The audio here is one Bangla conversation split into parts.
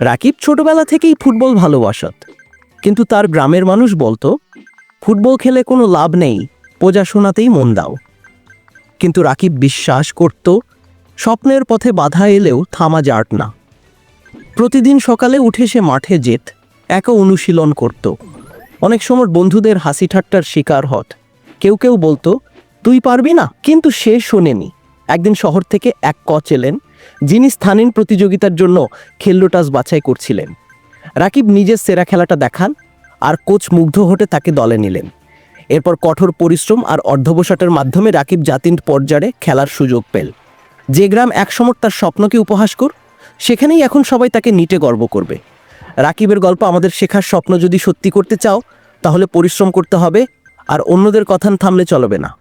রাকিব ছোটবেলা থেকেই ফুটবল ভালোবাসত। কিন্তু তার গ্রামের মানুষ বলতো, ফুটবল খেলে কোনো লাভ নেই পূজাশোনাতেই মন দাও। কিন্তু রাকিব বিশ্বাস করত, স্বপ্নের পথে বাধা এলেও থামা যাট না। প্রতিদিন সকালে উঠে সে মাঠে যেত, একা অনুশীলন করত। অনেক সময় বন্ধুদের হাসি ঠাট্টার শিকার হত। কেউ কেউ বলতো, তুই পারবি না, কিন্তু সে শোনেনি। একদিন শহর থেকে এক কচ এলেন যিনি স্থানীয় প্রতিযোগিতার জন্য খেল্লোটাস বাছাই করছিলেন। রাকিব নিজের সেরা খেলাটা দেখান আর কোচ মুগ্ধ হতে তাকে দলে নিলেন। এরপর কঠোর পরিশ্রম আর অর্ধবসাটের মাধ্যমে রাকিব জাতিন পর্যায়ে খেলার সুযোগ পেল। যে গ্রাম একসময় তার স্বপ্নকে উপহাস কর, সেখানেই এখন সবাই তাকে নিটে গর্ব করবে। রাকিবের গল্প আমাদের শেখার স্বপ্ন যদি সত্যি করতে চাও, তাহলে পরিশ্রম করতে হবে আর অন্যদের কথা থামলে চলবে না।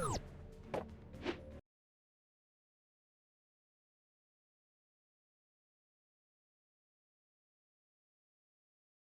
you